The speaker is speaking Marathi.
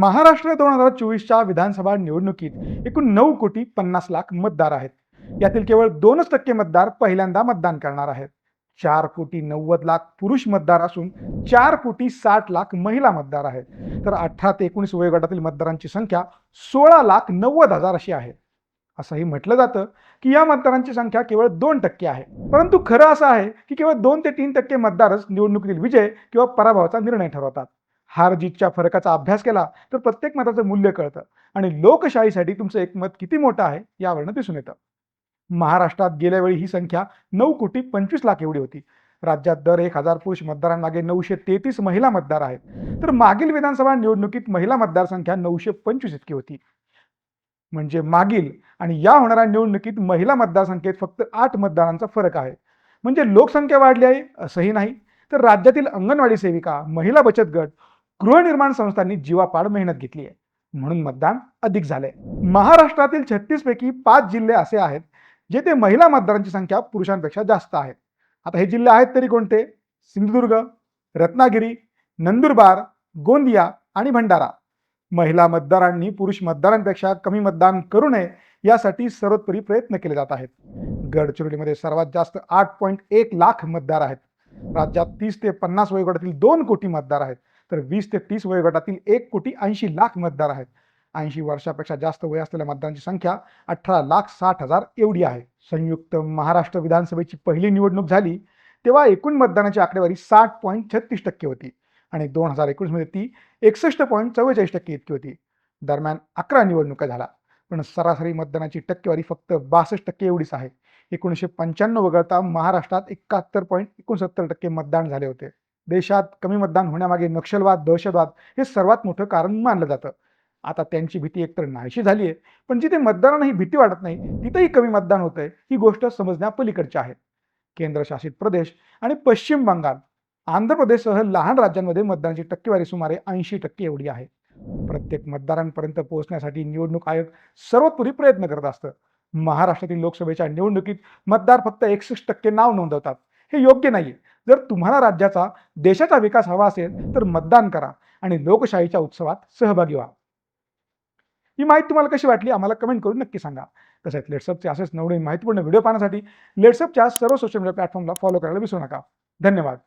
महाराष्ट्र दोन हजार चोवीसच्या विधानसभा निवडणुकीत एकूण नऊ कोटी पन्नास लाख मतदार आहेत. यातील केवळ दोनच टक्के मतदार पहिल्यांदा मतदान करणार आहेत. चार कोटी नव्वद लाख पुरुष मतदार असून चार कोटी साठ लाख महिला मतदार आहेत. तर अठरा ते एकोणीस वयोगटातील मतदारांची संख्या सोळा लाख नव्वद हजार अशी आहे. असंही म्हटलं जातं की या मतदारांची संख्या केवळ दोन टक्के आहे. परंतु खरं असं आहे की केवळ दोन ते तीन टक्के मतदारच निवडणुकीतील विजय किंवा पराभवाचा निर्णय ठरवतात. हार जीतच्या फरकाचा अभ्यास केला तर प्रत्येक मताचं मूल्य कळतं. आणि लोकशाहीसाठी तुमचं एक मत किती मोठं आहे यावरनं दिसून येतं. महाराष्ट्रात गेल्या वेळी ही संख्या नऊ कोटी पंचवीस लाख एवढी होती. राज्यात दर एक हजार पुरुष मतदारांमागे नऊशे तेहतीस महिला मतदार आहेत. तर मागील विधानसभा निवडणुकीत महिला मतदारसंख्या नऊशे पंचवीस इतकी होती. म्हणजे मागील आणि या होणाऱ्या निवडणुकीत महिला मतदारसंख्येत फक्त आठ मतदारांचा फरक आहे. म्हणजे लोकसंख्या वाढली आहे असंही नाही. तर राज्यातील अंगणवाडी सेविका महिला बचत गट गृहनिर्माण संस्थांनी जीवापाड मेहनत घेतली आहे. म्हणून मतदान अधिक झालंय. महाराष्ट्रातील छत्तीस पैकी पाच जिल्हे असे आहेत जेथे महिला मतदारांची संख्या पुरुषांपेक्षा जास्त आहे. आता हे जिल्हे आहेत तरी कोणते? सिंधुदुर्ग रत्नागिरी नंदुरबार गोंदिया आणि भंडारा. महिला मतदारांनी पुरुष मतदारांपेक्षा कमी मतदान करू नये यासाठी सर्वोत्तरी प्रयत्न केले जात आहेत. गडचिरोलीमध्ये सर्वात जास्त आठ पॉईंट एक लाख मतदार आहेत. राज्यात तीस ते पन्नास वयोगटातील दोन कोटी मतदार आहेत. तर वीस ते तीस वयोगटातील एक कोटी ऐंशी लाख मतदार आहेत. ऐंशी वर्षापेक्षा जास्त वय असलेल्या मतदारांची संख्या अठरा लाख साठ हजार एवढी आहे. संयुक्त महाराष्ट्र विधानसभेची पहिली निवडणूक झाली तेव्हा एकूण मतदानाची आकडेवारी साठ पॉईंट छत्तीस टक्के होती आणि दोन हजार एकोणीसमध्ये ती एकसष्ट पॉईंट चव्वेचाळीस टक्के इतकी होती. दरम्यान अकरा निवडणुका झाल्या पण सरासरी मतदानाची टक्केवारी फक्त बासष्ट टक्के एवढीच आहे. एकोणीसशे पंच्याण्णव वगळता महाराष्ट्रात एकाहत्तर पॉईंट एकोणसत्तर टक्के मतदान झाले होते. देशात कमी मतदान होण्यामागे नक्षलवाद दहशतवाद हे सर्वात मोठं कारण मानलं जातं. आता त्यांची भीती एकतर नाहीशी झाली आहे पण जिथे मतदारांना ही भीती वाटत नाही तिथेही कमी मतदान होत आहे ही गोष्ट समजण्यापलीकडची आहे केंद्रशासित प्रदेश आणि पश्चिम बंगाल आंध्र प्रदेशसह लहान राज्यांमध्ये मतदानाची टक्केवारी सुमारे ऐंशी टक्के एवढी आहे. प्रत्येक मतदारांपर्यंत पोहोचण्यासाठी निवडणूक आयोग सर्वोत्तरी प्रयत्न करत असतं. महाराष्ट्रातील लोकसभेच्या निवडणुकीत मतदार फक्त एकसष्ट टक्के नाव नोंदवतात. हे योग्य नाहीये. जर तुम्हाला राज्याचा देशाचा विकास हवा असेल तर मतदान करा आणि लोकशाहीच्या उत्सवात सहभागी व्हा. ही माहिती तुम्हाला कशी वाटली आम्हाला कमेंट करून नक्की सांगा. तसेच लेट्सअपचे असेच नवडे माहितीपूर्ण व्हिडिओ पाहण्यासाठी लेट्सअपच्या सर्व सोशल मीडिया प्लॅटफॉर्मला फॉलो करायला विसरू नका. धन्यवाद.